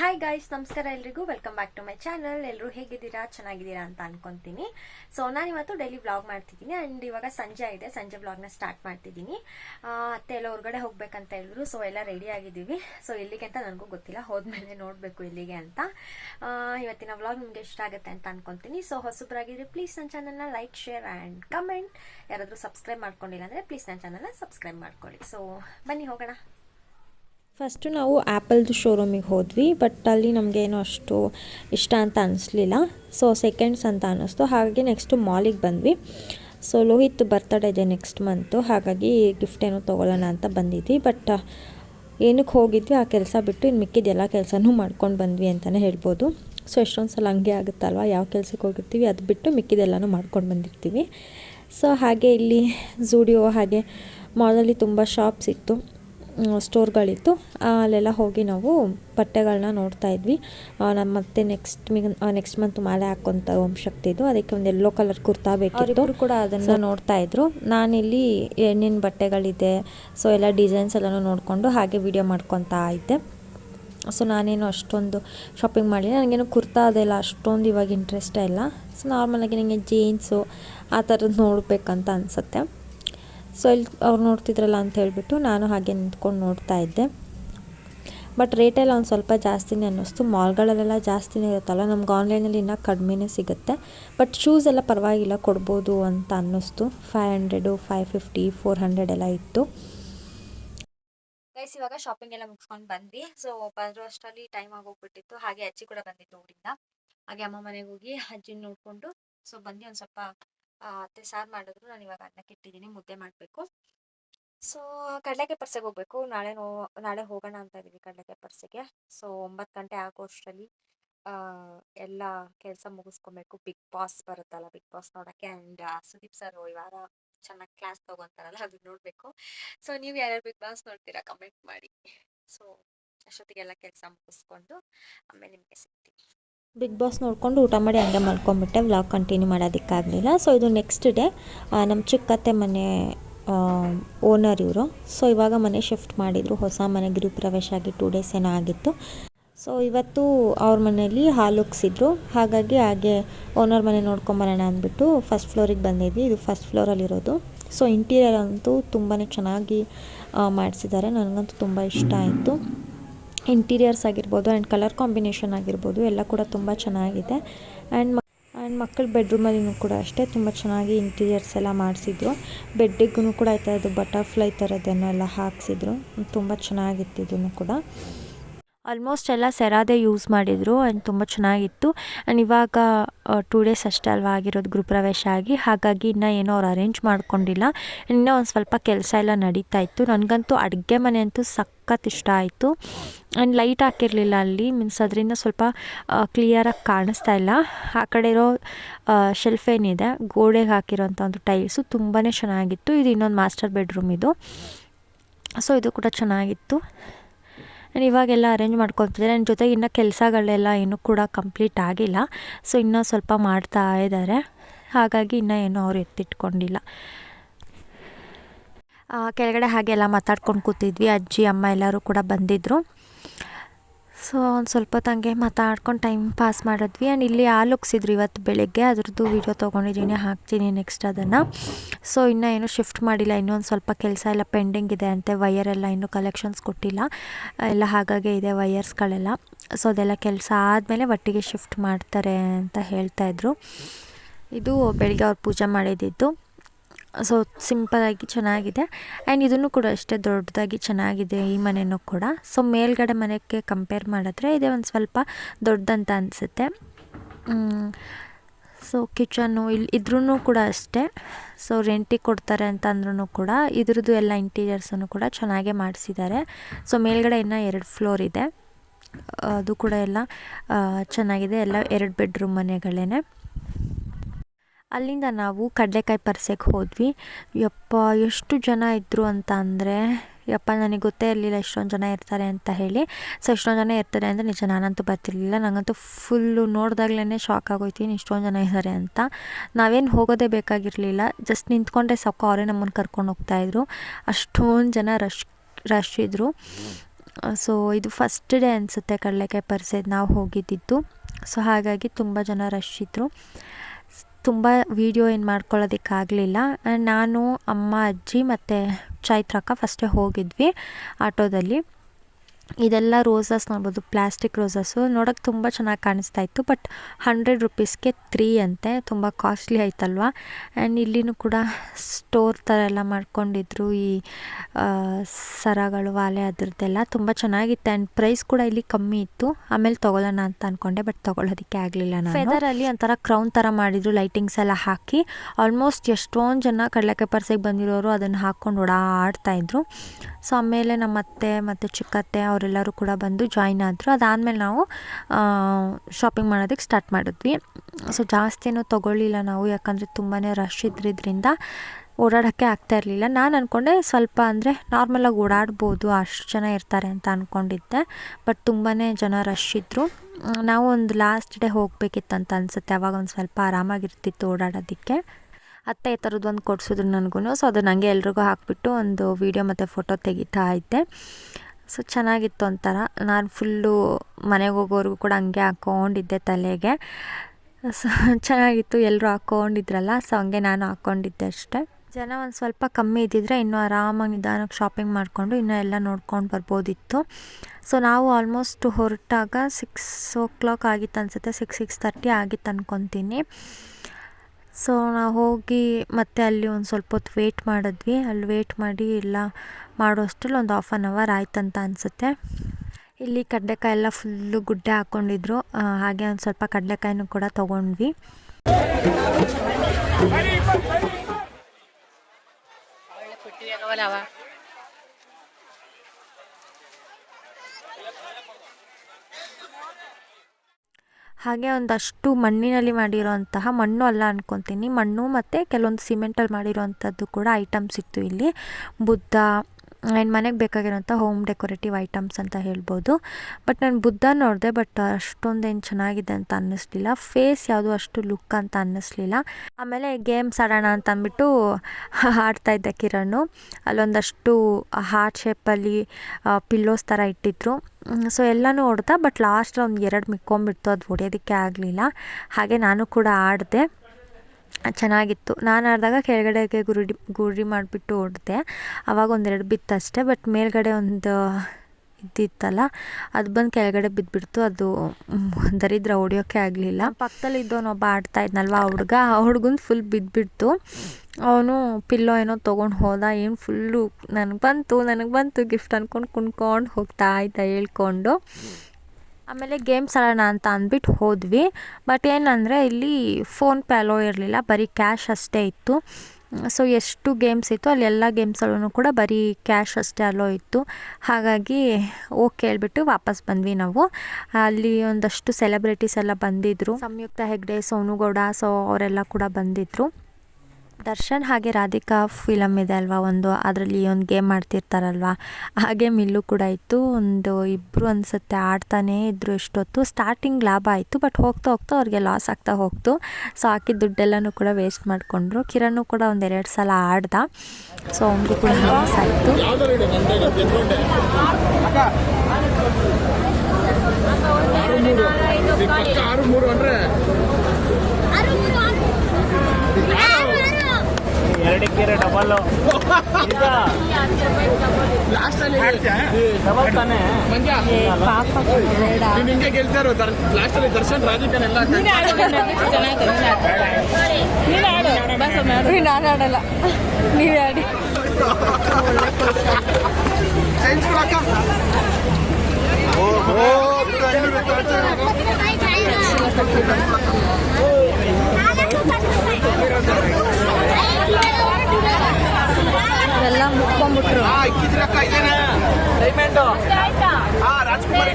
Hi guys ನಮಸ್ಕಾರ ಎಲ್ರಿಗೂ. Welcome back to my channel ಎಲ್ಲರೂ ಹೇಗಿದ್ದೀರಾ? ಚೆನ್ನಾಗಿದ್ದೀರಾ ಅಂತ ಅನ್ಕೊಂತೀನಿ. ಸೊ ನಾನು ಇವತ್ತು ಡೈಲಿ ವ್ಲಾಗ್ ಮಾಡ್ತಿದ್ದೀನಿ. ಆ್ಯಂಡ್ ಇವಾಗ ಸಂಜೆ ಇದೆ ಸಂಜೆ ವ್ಲಾಗ್ನ ಸ್ಟಾರ್ಟ್ ಮಾಡ್ತಿದ್ದೀನಿ. ಅತ್ತೆ ಎಲ್ಲ ಹೊರಗಡೆ ಹೋಗ್ಬೇಕಂತ ಹೇಳಿದ್ರು. ಸೊ ಎಲ್ಲ ರೆಡಿ ಆಗಿದ್ದೀವಿ. ಸೊ ಎಲ್ಲಿಗೆ ಅಂತ ನನಗೂ ಗೊತ್ತಿಲ್ಲ. ಹೋದ್ಮೇಲೆ ನೋಡಬೇಕು ಎಲ್ಲಿಗೆ ಅಂತ. ಇವತ್ತಿನ ವ್ಲಾಗ್ ನಿಮಗೆ ಇಷ್ಟ ಆಗುತ್ತೆ ಅಂತ ಅನ್ಕೊಂತೀನಿ. ಸೊ ಹೊಸಬ್ರಾಗಿದ್ರೆ ಪ್ಲೀಸ್ ನನ್ನ ಚಾನಲ್ನ ಲೈಕ್ ಶೇರ್ ಆ್ಯಂಡ್ ಕಮೆಂಟ್ ಯಾರಾದರೂ ಸಬ್ಸ್ಕ್ರೈಬ್ ಮಾಡ್ಕೊಂಡಿಲ್ಲ ಅಂದರೆ ಪ್ಲೀಸ್ ನನ್ನ ಚಾನಲ್ನ ಸಬ್ಸ್ಕ್ರೈಬ್ ಮಾಡ್ಕೊಳ್ಳಿ. ಸೊ ಬನ್ನಿ ಹೋಗೋಣ. ಫಸ್ಟು ನಾವು ಆ್ಯಪಲ್ದು ಶೋರೂಮಿಗೆ ಹೋದ್ವಿ ಬಟ್ ಅಲ್ಲಿ ನಮಗೇನು ಅಷ್ಟು ಇಷ್ಟ ಅಂತ ಅನಿಸ್ಲಿಲ್ಲ. ಸೊ ಸೆಕೆಂಡ್ಸ್ ಅಂತ ಅನ್ನಿಸ್ತು ಹಾಗಾಗಿ ನೆಕ್ಸ್ಟು ಮಾಲಿಗೆ ಬಂದ್ವಿ. ಸೊ ಲೋಹಿತ್ ಬರ್ತಡೇ ಇದೆ ನೆಕ್ಸ್ಟ್ ಮಂತು ಹಾಗಾಗಿ ಗಿಫ್ಟ್ ಏನೋ ತೊಗೊಳ್ಳೋಣ ಅಂತ ಬಂದಿದ್ವಿ. ಬಟ್ ಏನಕ್ಕೆ ಹೋಗಿದ್ವಿ, ಆ ಕೆಲಸ ಬಿಟ್ಟು ಇನ್ನು ಮಿಕ್ಕಿದ ಎಲ್ಲ ಕೆಲಸನೂ ಮಾಡ್ಕೊಂಡು ಬಂದ್ವಿ ಅಂತಲೇ ಹೇಳ್ಬೋದು. ಸೊ ಎಷ್ಟೊಂದು ಸಲ ಹಂಗೆ ಆಗುತ್ತಲ್ವ? ಯಾವ ಕೆಲಸಕ್ಕೆ ಹೋಗಿರ್ತೀವಿ, ಅದು ಬಿಟ್ಟು ಮಿಕ್ಕಿದೆಲ್ಲನೂ ಮಾಡ್ಕೊಂಡು ಬಂದಿರ್ತೀವಿ. ಸೊ ಹಾಗೆ ಇಲ್ಲಿ ಝೂಡಿಯೋ ಹಾಗೆ ಮಾಲಲ್ಲಿ ತುಂಬ ಶಾಪ್ಸ್ ಇತ್ತು. ಸ್ಟೋರ್ಗಳಿತ್ತು. ಅಲ್ಲೆಲ್ಲ ಹೋಗಿ ನಾವು ಬಟ್ಟೆಗಳನ್ನ ನೋಡ್ತಾ ಇದ್ವಿ. ನಮ್ಮ ಮತ್ತೆ ನೆಕ್ಸ್ಟ್ ಮಿಗ್ ನೆಕ್ಸ್ಟ್ ಮಂತ್ ಮಾಲೆ ಹಾಕ್ಕೊಂತ ವಂಶಕ್ತಿ ಶಕ್ತಿದು ಅದಕ್ಕೆ ಒಂದು ಎಲ್ಲೋ ಕಲರ್ ಕುರ್ತಾ ಬೇಕಿತ್ತು. ಕೂಡ ಅದನ್ನು ನೋಡ್ತಾ ಇದ್ರು. ನಾನಿಲ್ಲಿ ಏನೇನು ಬಟ್ಟೆಗಳಿದೆ. ಸೊ ಎಲ್ಲ ಡಿಸೈನ್ಸ್ ಎಲ್ಲನೂ ನೋಡಿಕೊಂಡು ಹಾಗೆ ವಿಡಿಯೋ ಮಾಡ್ಕೊತಾ ಇದ್ದೆ. ಸೊ ನಾನೇನು ಅಷ್ಟೊಂದು ಶಾಪಿಂಗ್ ಮಾಡಲಿಲ್ಲ. ನನಗೇನು ಕುರ್ತಾ ಅದೆಲ್ಲ ಅಷ್ಟೊಂದು ಇವಾಗ ಇಂಟ್ರೆಸ್ಟೇ ಇಲ್ಲ. ಸೊ ನಾರ್ಮಲಾಗಿ ನನಗೆ ಜೀನ್ಸು ಆ ಥರದ್ದು ನೋಡಬೇಕಂತ ಅನಿಸುತ್ತೆ. ಸೊ ಇಲ್ಲಿ ಅವ್ರು ನೋಡ್ತಿದ್ರಲ್ಲ ಅಂತ ಹೇಳಿಬಿಟ್ಟು ನಾನು ಹಾಗೆ ನಿಂತ್ಕೊಂಡು ನೋಡ್ತಾ ಇದ್ದೆ. ಬಟ್ ರೇಟೆಲ್ಲ ಒಂದು ಸ್ವಲ್ಪ ಜಾಸ್ತಿನೇ ಅನ್ನಿಸ್ತು. ಮಾಲ್ಗಳಲ್ಲೆಲ್ಲ ಜಾಸ್ತಿನೇ ಇರುತ್ತಲ್ಲ, ನಮ್ಗೆ ಆನ್ಲೈನಲ್ಲಿ ಇನ್ನೂ ಕಡಿಮೆನೇ ಸಿಗುತ್ತೆ. ಬಟ್ ಶೂಸ್ ಎಲ್ಲ ಪರವಾಗಿಲ್ಲ, ಕೊಡ್ಬೋದು ಅಂತ ಅನ್ನಿಸ್ತು. Five hundred five fifty four hundred ಎಲ್ಲ ಇತ್ತು. ಗೈಸ್ ಇವಾಗ ಶಾಪಿಂಗ್ ಎಲ್ಲ ಮುಗಿಸ್ಕೊಂಡು ಬಂದ್ವಿ. ಸೊ ಬರೋ ಅಷ್ಟರಲ್ಲಿ ಟೈಮ್ ಆಗೋಗ್ಬಿಟ್ಟಿತ್ತು. ಹಾಗೆ ಅಜ್ಜಿ ಕೂಡ ಬಂದಿತ್ತು ಊರಿಂದ. ಹಾಗೆ ಅಮ್ಮ ಮನೆಗೆ ಹೋಗಿ ಅಜ್ಜಿನ ನೋಡಿಕೊಂಡು ಸೊ ಬಂದು ಒಂದು ಸ್ವಲ್ಪ ಅತ್ತೆ ಸಾರು ಮಾಡಿದ್ರು. ನಾನು ಇವಾಗ ಅನ್ನಕ್ಕೆ ಇಟ್ಟಿದ್ದೀನಿ ಮುದ್ದೆ ಮಾಡಬೇಕು. ಸೊ ಕಡಲೆಕಾಯಿ ಪರ್ಸೆಗೆ ಹೋಗ್ಬೇಕು. ನಾಳೆ ನಾಳೆ ಹೋಗೋಣ ಅಂತ ಇದ್ದೀವಿ ಕಡಲೆಕಾಯಿ ಪರ್ಸೆಗೆ. ಸೊ ಒಂಬತ್ತು ಗಂಟೆ ಆಗೋ ಅಷ್ಟರಲ್ಲಿ ಎಲ್ಲ ಕೆಲಸ ಮುಗಿಸ್ಕೊಬೇಕು. ಬಿಗ್ ಬಾಸ್ ಬರುತ್ತಲ್ಲ ಬಿಗ್ ಬಾಸ್ ನೋಡೋಕ್ಕೆ. ಆ್ಯಂಡ್ ಸುದೀಪ್ ಸರ್ ಈ ವಾರ ಚೆನ್ನಾಗಿ ಕ್ಲಾಸ್ ತೊಗೊಂತಾರಲ್ಲ ಅದು ನೋಡಬೇಕು. ಸೊ ನೀವು ಯಾರ್ಯಾರು ಬಿಗ್ ಬಾಸ್ ನೋಡ್ತೀರಾ ಕಮೆಂಟ್ ಮಾಡಿ. ಸೊ ಅಷ್ಟೊತ್ತಿಗೆಲ್ಲ ಕೆಲಸ ಮುಗಿಸ್ಕೊಂಡು ಆಮೇಲೆ ನಿಮಗೆ ಸಿಗ್ತೀವಿ ಬಿಗ್ ಬಾಸ್ ನೋಡಿಕೊಂಡು ಊಟ ಮಾಡಿ ಹಂಗೆ ಮಲ್ಕೊಂಡ್ಬಿಟ್ಟೆ ವ್ಲಾಗ್ ಕಂಟಿನ್ಯೂ ಮಾಡೋದಕ್ಕಾಗಲಿಲ್ಲ. ಸೊ ಇದು ನೆಕ್ಸ್ಟ್ ಡೇ ನಮ್ಮ ಚಿಕ್ಕತ್ತೆ ಮನೆ ಓನರ್ ಇವರು. ಸೊ ಇವಾಗ ಮನೆ ಶಿಫ್ಟ್ ಮಾಡಿದರು. ಹೊಸ ಮನೆ ಗೃಹ ಪ್ರವೇಶ ಆಗಿ ಟೂ ಡೇಸ್ ಏನೋ ಆಗಿತ್ತು. ಸೊ ಇವತ್ತು ಅವ್ರ ಮನೆಯಲ್ಲಿ ಹಾಲು ಉಗ್ಸಿದ್ರು ಹಾಗಾಗಿ ಹಾಗೆ ಓನರ್ ಮನೆ ನೋಡ್ಕೊಂಬರೋಣ ಅಂದ್ಬಿಟ್ಟು ಫಸ್ಟ್ ಫ್ಲೋರಿಗೆ ಬಂದಿದ್ವಿ. ಇದು ಫಸ್ಟ್ ಫ್ಲೋರಲ್ಲಿರೋದು ಸೊ ಇಂಟೀರಿಯರ್ ಅಂತೂ ತುಂಬಾ ಚೆನ್ನಾಗಿ ಮಾಡಿಸಿದ್ದಾರೆ. ನನಗಂತೂ ತುಂಬ ಇಷ್ಟ ಆಯಿತು. ಇಂಟೀರಿಯರ್ಸ್ ಆಗಿರ್ಬೋದು ಆ್ಯಂಡ್ ಕಲರ್ ಕಾಂಬಿನೇಷನ್ ಆಗಿರ್ಬೋದು ಎಲ್ಲ ಕೂಡ ತುಂಬ ಚೆನ್ನಾಗಿದೆ. ಆ್ಯಂಡ್ ಮಕ್ ಆ್ಯಂಡ್ ಮಕ್ಕಳ ಬೆಡ್ರೂಮಲ್ಲಿನೂ ಕೂಡ ಅಷ್ಟೇ ತುಂಬ ಚೆನ್ನಾಗಿ ಇಂಟೀರಿಯರ್ಸ್ ಎಲ್ಲ ಮಾಡಿಸಿದ್ರು. ಬೆಡ್ಡಿಗೂ ಕೂಡ ಈ ಥರದ್ದು ಬಟರ್ಫ್ಲೈ ಥರದ್ದನ್ನೆಲ್ಲ ಹಾಕ್ಸಿದ್ರು. ತುಂಬ ಚೆನ್ನಾಗಿತ್ತು ಇದನ್ನು ಕೂಡ. ಆಲ್ಮೋಸ್ಟ್ ಎಲ್ಲ ಸೆರಾದೆ ಯೂಸ್ ಮಾಡಿದರು ಆ್ಯಂಡ್ ತುಂಬ ಚೆನ್ನಾಗಿತ್ತು. ಆ್ಯಂಡ್ ಇವಾಗ ಟೂ ಡೇಸ್ ಅಷ್ಟೇ ಅಲ್ವಾ ಆಗಿರೋದು ಗೃಹಪ್ರವೇಶ ಆಗಿ. ಹಾಗಾಗಿ ಇನ್ನೂ ಏನೋ ಅವ್ರು ಅರೇಂಜ್ ಮಾಡ್ಕೊಂಡಿಲ್ಲ. ಇನ್ನೂ ಒಂದು ಸ್ವಲ್ಪ ಕೆಲಸ ಎಲ್ಲ ನಡೀತಾ ಇತ್ತು. ನನಗಂತೂ ಅಡುಗೆ ಮನೆ ಅಂತೂ ಸಖತ್ ಇಷ್ಟ ಆಯಿತು. ಆ್ಯಂಡ್ ಲೈಟ್ ಹಾಕಿರಲಿಲ್ಲ ಅಲ್ಲಿ. ಮೀನ್ಸ್ ಅದರಿಂದ ಸ್ವಲ್ಪ ಕ್ಲಿಯರಾಗಿ ಕಾಣಿಸ್ತಾ ಇಲ್ಲ. ಆ ಕಡೆ ಇರೋ ಶೆಲ್ಫ್ ಏನಿದೆ, ಗೋಡೆಗೆ ಹಾಕಿರೋಂಥ ಒಂದು ಟೈಲ್ಸು ತುಂಬಾ ಚೆನ್ನಾಗಿತ್ತು. ಇದು ಇನ್ನೊಂದು ಮಾಸ್ಟರ್ ಬೆಡ್ರೂಮ್ ಇದು. ಸೊ ಇದು ಕೂಡ ಚೆನ್ನಾಗಿತ್ತು. ನಾನು ಇವಾಗೆಲ್ಲ ಅರೇಂಜ್ ಮಾಡ್ಕೊತಿದ್ದೆ ನನ್ನ ಜೊತೆಗೆ ಇನ್ನೂ ಕೆಲಸಗಳೆಲ್ಲ ಇನ್ನೂ ಕೂಡ ಕಂಪ್ಲೀಟ್ ಆಗಿಲ್ಲ. ಸೊ ಇನ್ನೂ ಸ್ವಲ್ಪ ಮಾಡ್ತಾ ಇದ್ದಾರೆ. ಹಾಗಾಗಿ ಇನ್ನೂ ಏನೂ ಅವ್ರು ಎತ್ತಿಟ್ಕೊಂಡಿಲ್ಲ. ಕೆಳಗಡೆ ಹಾಗೆಲ್ಲ ಮಾತಾಡ್ಕೊಂಡು ಕೂತಿದ್ವಿ. ಅಜ್ಜಿ, ಅಮ್ಮ ಎಲ್ಲರೂ ಕೂಡ ಬಂದಿದ್ದರು ಸೊ ಒಂದು ಸ್ವಲ್ಪ ತಂಗೆ ಮಾತಾಡ್ಕೊಂಡು ಟೈಮ್ ಪಾಸ್ ಮಾಡಿದ್ವಿ. ಆ್ಯಂಡ್ ಇಲ್ಲಿ ಹಾಲು ಇವತ್ತು ಬೆಳಗ್ಗೆ. ಅದ್ರದ್ದು ವೀಡಿಯೋ ತೊಗೊಂಡಿದ್ದೀನಿ, ಹಾಕ್ತೀನಿ ನೆಕ್ಸ್ಟ್ ಅದನ್ನು. ಸೊ ಇನ್ನೂ ಏನು ಶಿಫ್ಟ್ ಮಾಡಿಲ್ಲ. ಇನ್ನೊಂದು ಸ್ವಲ್ಪ ಕೆಲಸ ಎಲ್ಲ ಪೆಂಡಿಂಗ್ ಇದೆ ಅಂತೆ. ವಯರೆಲ್ಲ ಇನ್ನೂ ಕಲೆಕ್ಷನ್ಸ್ ಕೊಟ್ಟಿಲ್ಲ. ಎಲ್ಲ ಹಾಗಾಗೆ ಇದೆ ವೈಯರ್ಸ್ಗಳೆಲ್ಲ ಸೊ ಅದೆಲ್ಲ ಕೆಲಸ ಆದಮೇಲೆ ಒಟ್ಟಿಗೆ ಶಿಫ್ಟ್ ಮಾಡ್ತಾರೆ ಅಂತ ಹೇಳ್ತಾಯಿದ್ರು ಇದು ಬೆಳಿಗ್ಗೆ ಅವ್ರು ಪೂಜೆ ಮಾಡಿದ್ದಿದ್ದು ಸೊ ಸಿಂಪಲಾಗಿ ಚೆನ್ನಾಗಿದೆ. ಆ್ಯಂಡ್ ಇದನ್ನು ಕೂಡ ಅಷ್ಟೇ ದೊಡ್ಡದಾಗಿ ಚೆನ್ನಾಗಿದೆ ಈ ಮನೆಯೂ ಕೂಡ. ಸೊ ಮೇಲ್ಗಡೆ ಮನೆಗೆ ಕಂಪೇರ್ ಮಾಡಿದ್ರೆ ಇದೇ ಒಂದು ಸ್ವಲ್ಪ ದೊಡ್ಡದಂತ ಅನಿಸುತ್ತೆ. ಸೊ ಕಿಚನ್ನು ಇಲ್ಲಿ ಇದ್ರೂ ಕೂಡ ಅಷ್ಟೇ. ಸೊ ರೆಂಟಿಗೆ ಕೊಡ್ತಾರೆ ಅಂತ ಅಂದ್ರೂ ಕೂಡ ಇದ್ರದ್ದು ಎಲ್ಲ ಇಂಟೀರಿಯರ್ಸನ್ನು ಕೂಡ ಚೆನ್ನಾಗೇ ಮಾಡಿಸಿದ್ದಾರೆ. ಸೊ ಮೇಲ್ಗಡೆ ಇನ್ನೂ ಎರಡು ಫ್ಲೋರ್ ಇದೆ. ಅದು ಕೂಡ ಎಲ್ಲ ಚೆನ್ನಾಗಿದೆ. ಎಲ್ಲ ಎರಡು ಬೆಡ್ರೂಮ್ ಮನೆಗಳೇ ಅಲ್ಲಿಂದ ನಾವು ಕಡಲೆಕಾಯಿ ಪರಿಸೆಗೆ ಹೋದ್ವಿ. ಯಪ್ಪ, ಎಷ್ಟು ಜನ ಇದ್ದರು ಅಂತ ಅಂದರೆ, ಯಪ್ಪ, ನನಗೆ ಗೊತ್ತೇ ಇರಲಿಲ್ಲ ಎಷ್ಟೊಂದು ಜನ ಇರ್ತಾರೆ ಅಂತ ಹೇಳಿ. ಸೊ ಎಷ್ಟೊಂದು ಜನ ಇರ್ತಾರೆ ಅಂದರೆ ನಿಜ ನಾನಂತೂ ಬರ್ತಿರ್ಲಿಲ್ಲ. ನನಗಂತೂ ಫುಲ್ಲು ನೋಡಿದಾಗ್ಲೇ ಶಾಕ್ ಆಗೋಯ್ತೀನಿ ಇಷ್ಟೊಂದು ಜನ ಇದ್ದಾರೆ ಅಂತ. ನಾವೇನು ಹೋಗೋದೇ ಬೇಕಾಗಿರಲಿಲ್ಲ. ಜಸ್ಟ್ ನಿಂತ್ಕೊಂಡ್ರೆ ಸಾಕು. ಅವರೇ ನಮ್ಮನ್ನು ಕರ್ಕೊಂಡು ಹೋಗ್ತಾಯಿದ್ರು ಅಷ್ಟೊಂದು ಜನ ರಶ್ ರಶ್ ಇದ್ದರು ಸೊ ಇದು ಫಸ್ಟ್ ಡೇ ಅನಿಸುತ್ತೆ ಕಡಲೆಕಾಯಿ ಪರಿಸೆದು ನಾವು ಹೋಗಿದ್ದಿದ್ದು. ಸೊ ಹಾಗಾಗಿ ತುಂಬ ಜನ ರಶ್ ಇದ್ದರು ತುಂಬ ವೀಡಿಯೋ ಏನು ಮಾಡ್ಕೊಳ್ಳೋದಕ್ಕಾಗಲಿಲ್ಲ. ನಾನು ಅಮ್ಮ ಅಜ್ಜಿ ಮತ್ತು ಚೈತ್ರಕ್ಕ ಫಸ್ಟೇ ಹೋಗಿದ್ವಿ ಆಟೋದಲ್ಲಿ. ಇದೆಲ್ಲ ರೋಸಸ್ ನೋಡ್ಬೋದು ಪ್ಲಾಸ್ಟಿಕ್ ರೋಸಸ್ಸು ನೋಡೋಕ್ಕೆ ತುಂಬ ಚೆನ್ನಾಗಿ ಕಾಣಿಸ್ತಾ ಇತ್ತು ಬಟ್ ಹಂಡ್ರೆಡ್ ರುಪೀಸ್ಗೆ ತ್ರೀ ಅಂತೆ, ತುಂಬ ಕಾಸ್ಟ್ಲಿ ಆಯ್ತಲ್ವ? ಆ್ಯಂಡ್ ಇಲ್ಲಿನೂ ಕೂಡ ಸ್ಟೋರ್ ಥರ ಎಲ್ಲ ಮಾಡ್ಕೊಂಡಿದ್ರು ಈ ಸರಗಳು, ವಾಲೆ ಅದರದ್ದೆಲ್ಲ. ತುಂಬ ಚೆನ್ನಾಗಿತ್ತು ಆ್ಯಂಡ್ ಪ್ರೈಸ್ ಕೂಡ ಇಲ್ಲಿ ಕಮ್ಮಿ ಇತ್ತು. ಆಮೇಲೆ ತೊಗೊಳ್ಳೋಣ ಅಂತ ಅಂದ್ಕೊಂಡೆ ಬಟ್ ತೊಗೊಳೋದಕ್ಕೆ ಆಗಲಿಲ್ಲ ನಾನು. ಫೆದರಲ್ಲಿ ಒಂಥರ ಕ್ರೌನ್ ಥರ ಮಾಡಿದ್ರು ಲೈಟಿಂಗ್ಸ್ ಎಲ್ಲ ಹಾಕಿ. ಆಲ್ಮೋಸ್ಟ್ ಎಷ್ಟೊಂದು ಜನ ಕಡಲೆಕಾಯಿ ಪರ್ಸೆಗೆ ಬಂದಿರೋರು ಅದನ್ನು ಹಾಕ್ಕೊಂಡು ಓಡಾಡ್ತಾಯಿದ್ರು ಸೊ ಆಮೇಲೆ ನಮ್ಮ ಅತ್ತೆ ಮತ್ತು ಚಿಕ್ಕತ್ತೆ ಅವರೆಲ್ಲರೂ ಕೂಡ ಬಂದು ಜಾಯಿನ್ ಆದರು. ಅದಾದಮೇಲೆ ನಾವು ಶಾಪಿಂಗ್ ಮಾಡೋದಕ್ಕೆ ಸ್ಟಾರ್ಟ್ ಮಾಡಿದ್ವಿ. ಸೊ ಜಾಸ್ತಿನೂ ತೊಗೊಳ್ಳಿಲ್ಲ ನಾವು. ಯಾಕಂದರೆ ತುಂಬಾ ರಶ್ ಇದ್ರಿದ್ರಿಂದ ಓಡಾಡೋಕ್ಕೆ ಆಗ್ತಾ ಇರಲಿಲ್ಲ. ನಾನು ಅಂದ್ಕೊಂಡೆ ಸ್ವಲ್ಪ ಅಂದರೆ ನಾರ್ಮಲಾಗಿ ಓಡಾಡ್ಬೋದು, ಅಷ್ಟು ಜನ ಇರ್ತಾರೆ ಅಂತ ಅಂದ್ಕೊಂಡಿದ್ದೆ ಬಟ್ ತುಂಬಾ ಜನ ರಶ್ ಇದ್ದರು ನಾವು ಒಂದು ಲಾಸ್ಟ್ ಡೇ ಹೋಗಬೇಕಿತ್ತಂತ ಅನಿಸುತ್ತೆ. ಅವಾಗ ಒಂದು ಸ್ವಲ್ಪ ಆರಾಮಾಗಿರ್ತಿತ್ತು ಓಡಾಡೋದಕ್ಕೆ. ಅತ್ತೆ ಈ ಥರದ್ದು ಒಂದು ಕೊಡಿಸಿದ್ರು ನನಗೂ ಸೊ ಅದು ನನಗೆ ಎಲ್ರಿಗೂ ಹಾಕ್ಬಿಟ್ಟು ಒಂದು ವೀಡಿಯೋ ಮತ್ತು ಫೋಟೋ ತೆಗಿತಾ ಇದ್ದೆ. ಸೊ ಚೆನ್ನಾಗಿತ್ತು ಒಂಥರ. ನಾನು ಫುಲ್ಲು ಮನೆಗೆ ಹೋಗೋರ್ಗು ಕೂಡ ಹಂಗೆ ಹಾಕ್ಕೊಂಡಿದ್ದೆ ತಲೆಗೆ. ಸೊ ಚೆನ್ನಾಗಿತ್ತು. ಎಲ್ಲರೂ ಹಾಕ್ಕೊಂಡಿದ್ರಲ್ಲ, ಸೊ ಹಂಗೆ ನಾನು ಹಾಕ್ಕೊಂಡಿದ್ದೆ ಅಷ್ಟೇ. ಜನ ಒಂದು ಸ್ವಲ್ಪ ಕಮ್ಮಿ ಇದ್ದಿದ್ರೆ ಇನ್ನೂ ಆರಾಮಾಗಿ ನಿಧಾನಕ್ಕೆ ಶಾಪಿಂಗ್ ಮಾಡಿಕೊಂಡು ಇನ್ನೂ ಎಲ್ಲ ನೋಡ್ಕೊಂಡು ಬರ್ಬೋದಿತ್ತು. ಸೊ ನಾವು ಆಲ್ಮೋಸ್ಟ್ ಹೊರಟಾಗ ಸಿಕ್ಸ್ ಓ ಕ್ಲಾಕ್ ಆಗಿತ್ತು ಅನಿಸುತ್ತೆ. ಸಿಕ್ಸ್ ಸಿಕ್ಸ್ ತರ್ಟಿ ಆಗಿತ್ತು ಅನ್ಕೊತೀನಿ. ಸೊ ನಾವು ಹೋಗಿ ಮತ್ತೆ ಅಲ್ಲಿ ಒಂದು ಸ್ವಲ್ಪ ಹೊತ್ತು ವೆಯ್ಟ್ ಮಾಡಿದ್ವಿ. ಅಲ್ಲಿ ವೇಟ್ ಮಾಡಿ ಎಲ್ಲ ಮಾಡೋ ಅಷ್ಟ್ರಲ್ಲಿ ಒಂದು ಹಾಫ್ ಆನ್ ಅವರ್ ಆಯ್ತಂತ ಅನಿಸುತ್ತೆ. ಇಲ್ಲಿ ಕಡಲೆಕಾಯಿ ಎಲ್ಲ ಫುಲ್ಲು ಗುಡ್ಡೆ ಹಾಕ್ಕೊಂಡಿದ್ರು ಹಾಗೆ ಒಂದು ಸ್ವಲ್ಪ ಕಡಲೆಕಾಯಿನೂ ಕೂಡ ತೊಗೊಂಡ್ವಿ. ಹಾಗೆ ಒಂದಷ್ಟು ಮಣ್ಣಿನಲ್ಲಿ ಮಾಡಿರೋಂತಹ ಮಣ್ಣು ಅಲ್ಲ ಅಂದ್ಕೊತೀನಿ ಮಣ್ಣು ಮತ್ತು ಕೆಲವೊಂದು ಸಿಮೆಂಟಲ್ಲಿ ಮಾಡಿರೋವಂಥದ್ದು ಕೂಡ ಐಟಮ್ಸ್ ಇತ್ತು ಇಲ್ಲಿ. ಬುದ್ಧ ಆ್ಯಂಡ್ ಮನೆಗೆ ಬೇಕಾಗಿರೋಂಥ ಹೋಮ್ ಡೆಕೋರೇಟಿವ್ ಐಟಮ್ಸ್ ಅಂತ ಹೇಳ್ಬೋದು. ಬಟ್ ನಾನು ಬುದ್ಧ ನೋಡಿದೆ, ಬಟ್ ಅಷ್ಟೊಂದೇನು ಚೆನ್ನಾಗಿದೆ ಅಂತ ಅನ್ನಿಸ್ಲಿಲ್ಲ. ಫೇಸ್ ಯಾವುದು ಅಷ್ಟು ಲುಕ್ ಅಂತ ಅನ್ನಿಸ್ಲಿಲ್ಲ. ಆಮೇಲೆ ಗೇಮ್ಸ್ ಆಡೋಣ ಅಂತ ಅಂದ್ಬಿಟ್ಟು ಆಡ್ತಾ ಇದ್ದೆ ಕಿರಣ್ ಅಲ್ಲೊಂದಷ್ಟು ಹಾರ್ಟ್ ಶೇಪಲ್ಲಿ ಪಿಲ್ಲೋಸ್ ಥರ ಇಟ್ಟಿದ್ರು. ಸೊ ಎಲ್ಲನೂ ಹೊಡ್ದ ಬಟ್ ಲಾಸ್ಟ್ ಒಂದು ಎರಡು ಮಿಕ್ಕೊಂಬಿಡ್ತು ಅದು ಹೊಡೆಯೋದಕ್ಕೆ ಆಗಲಿಲ್ಲ. ಹಾಗೆ ನಾನು ಕೂಡ ಆಡಿದೆ. ಚೆನ್ನಾಗಿತ್ತು. ನಾನು ಆಡಿದಾಗ ಕೆಳಗಡೆಗೆ ಗುರುಡಿ ಗುರುಡಿ ಮಾಡಿಬಿಟ್ಟು ಹೊಡೆದೆ ಆವಾಗ ಒಂದೆರಡು ಬಿತ್ತಷ್ಟೇ ಬಟ್ ಮೇಲ್ಗಡೆ ಒಂದು ಇದ್ದಿತ್ತಲ್ಲ, ಅದು ಬಂದು ಕೆಳಗಡೆ ಬಿದ್ದುಬಿಡ್ತು ಅದು ದರಿದ್ರ ಹೊಡಿಯೋಕ್ಕೆ ಆಗಲಿಲ್ಲ. ಪಕ್ಕದಲ್ಲಿ ಇದ್ದವನೊಬ್ಬ ಆಡ್ತಾ ಇದ್ನಲ್ವ ಆ ಹುಡುಗ? ಆ ಹುಡುಗನ ಫುಲ್ ಬಿದ್ದುಬಿಡ್ತು ಅವನು ಪಿಲ್ಲೋ ಏನೋ ತೊಗೊಂಡು ಹೋದ. ಏನು ಫುಲ್ಲು ನನಗೆ ಬಂತು ನನಗೆ ಬಂತು ಗಿಫ್ಟ್ ಅಂದ್ಕೊಂಡು ಕುಣ್ಕೊಂಡು ಹೋಗ್ತಾ ಆಯ್ತಾ ಹೇಳ್ಕೊಂಡು. ಆಮೇಲೆ ಗೇಮ್ಸ್ ಆಡೋಣ ಅಂತ ಅಂದ್ಬಿಟ್ಟು ಹೋದ್ವಿ. ಬಟ್ ಏನಂದರೆ ಇಲ್ಲಿ ಫೋನ್ಪೇ ಅಲೋ ಇರಲಿಲ್ಲ, ಬರೀ ಕ್ಯಾಶ್ ಅಷ್ಟೇ ಇತ್ತು. ಸೊ ಎಷ್ಟು ಗೇಮ್ಸ್ ಇತ್ತು, ಅಲ್ಲಿ ಎಲ್ಲ ಗೇಮ್ಸಲ್ಲೂ ಕೂಡ ಬರೀ ಕ್ಯಾಶ್ ಅಷ್ಟೇ ಅಲೋ ಇತ್ತು. ಹಾಗಾಗಿ ಓಕೆ ಹೇಳ್ಬಿಟ್ಟು ವಾಪಸ್ ಬಂದ್ವಿ ನಾವು. ಅಲ್ಲಿ ಒಂದಷ್ಟು ಸೆಲೆಬ್ರಿಟೀಸ್ ಎಲ್ಲ ಬಂದಿದ್ದರು ಸಂಯುಕ್ತ ಹೆಗ್ಡೆ ಸೋನು ಗೌಡ ಸೊ ಅವರೆಲ್ಲ ಕೂಡ ಬಂದಿದ್ದರು ದರ್ಶನ್ ಹಾಗೆ ರಾಧಿಕಾ ಫಿಲಮ್ ಇದೆ ಅಲ್ವಾ? ಒಂದು ಅದರಲ್ಲಿ ಒಂದು ಗೇಮ್ ಮಾಡ್ತಿರ್ತಾರಲ್ವ? ಆ ಗೇಮ್ ಕೂಡ ಇತ್ತು. ಒಂದು ಇಬ್ಬರು ಅನಿಸುತ್ತೆ, ಆಡ್ತಾನೇ ಇದ್ದರು ಎಷ್ಟೊತ್ತು. ಸ್ಟಾರ್ಟಿಂಗ್ ಲಾಭ ಆಯಿತು ಬಟ್ ಹೋಗ್ತಾ ಹೋಗ್ತಾ ಅವ್ರಿಗೆ ಲಾಸ್ ಆಗ್ತಾ ಹೋಗ್ತು. ಸೊ ಹಾಕಿದ ದುಡ್ಡೆಲ್ಲನೂ ಕೂಡ ವೇಸ್ಟ್ ಮಾಡಿಕೊಂಡ್ರು. ಕಿರಣ್ ಕೂಡ ಒಂದೆರಡು ಸಲ ಆಡ್ದ. ಸೊ ಅವನಿಗೂ ಕೂಡ ಲಾಸ್ ಆಯಿತು. ಆರು ಮೂರು ಅಂದ್ರೆ ಎರಡಕ್ಕೆ ಡಬಲ್ ಹಿಂಗೆ ಗೆಲ್ತಾ ಇರೋ ಲಾಸ್ಟ್ ಅಲ್ಲಿ ದರ್ಶನ್ ರಾಧಿಕನೆಲ್ಲ ನಾನು ಆಡಲ್ಲ. ನೀವೇ ಆಡಿ. ಸೈನ್ಸ್ ಡೈಮಂಡು ಹಾ ರಾಜ್ಕುಮಾರ್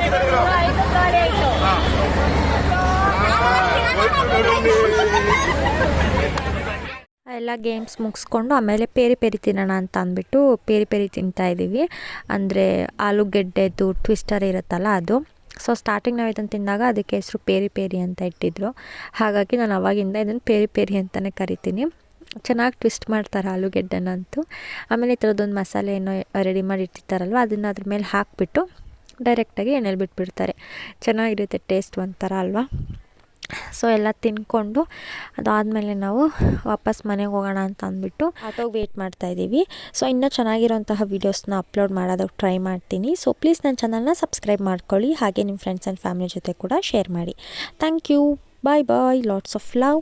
ಎಲ್ಲ ಗೇಮ್ಸ್ ಮುಗಿಸ್ಕೊಂಡು ಆಮೇಲೆ ಪೇರಿ ಪೇರಿ ತಿನ್ನೋಣ ಅಂತ ಅಂದ್ಬಿಟ್ಟು ಪೇರಿ ಪೇರಿ ತಿಂತಾ ಇದ್ದೀವಿ. ಅಂದರೆ ಆಲೂಗೆಡ್ಡೆದು ಟ್ವಿಸ್ಟರ್ ಇರುತ್ತಲ್ಲ ಅದು. ಸೊ ಸ್ಟಾರ್ಟಿಂಗ್ ನಾವು ಇದನ್ನು ತಿಂದಾಗ ಅದಕ್ಕೆ ಹೆಸರು ಪೇರಿ ಪೇರಿ ಅಂತ ಇಟ್ಟಿದ್ರು. ಹಾಗಾಗಿ ನಾನು ಅವಾಗಿಂದ ಇದನ್ನು ಪೇರಿ ಪೇರಿ ಅಂತಲೇ ಕರಿತೀನಿ. ಚೆನ್ನಾಗಿ ಟ್ವಿಸ್ಟ್ ಮಾಡ್ತಾರೆ ಆಲೂಗೆಡ್ಡೆನಂತೂ ಆಮೇಲೆ ಈ ಥರದ್ದೊಂದು ಮಸಾಲೆ ಏನೋ ರೆಡಿ ಮಾಡಿ ಇಟ್ಟಿರ್ತಾರಲ್ವ, ಅದನ್ನು ಅದ್ರ ಮೇಲೆ ಹಾಕಿಬಿಟ್ಟು ಡೈರೆಕ್ಟಾಗಿ ಎಣ್ಣೆಲಿ ಬಿಟ್ಬಿಡ್ತಾರೆ. ಚೆನ್ನಾಗಿರುತ್ತೆ ಟೇಸ್ಟ್ ಒಂಥರ ಅಲ್ವಾ? ಸೊ ಎಲ್ಲ ತಿನ್ಕೊಂಡು ಅದಾದಮೇಲೆ ನಾವು ವಾಪಸ್ ಮನೆಗೆ ಹೋಗೋಣ ಅಂತ ಅಂದ್ಬಿಟ್ಟು ಆಟೋಗೆ ವೆಯ್ಟ್ ಮಾಡ್ತಾ ಇದ್ದೀವಿ. ಸೊ ಇನ್ನೂ ಚೆನ್ನಾಗಿರೋಂತಹ ವೀಡಿಯೋಸ್ನ ಅಪ್ಲೋಡ್ ಮಾಡೋದಕ್ಕೆ ಟ್ರೈ ಮಾಡ್ತೀನಿ. ಸೊ ಪ್ಲೀಸ್ ನನ್ನ ಚಾನಲ್ನ ಸಬ್ಸ್ಕ್ರೈಬ್ ಮಾಡ್ಕೊಳ್ಳಿ. ಹಾಗೆ ನಿಮ್ಮ ಫ್ರೆಂಡ್ಸ್ ಆ್ಯಂಡ್ ಫ್ಯಾಮಿಲಿ ಜೊತೆ ಕೂಡ ಶೇರ್ ಮಾಡಿ. Thank you bye bye lots of love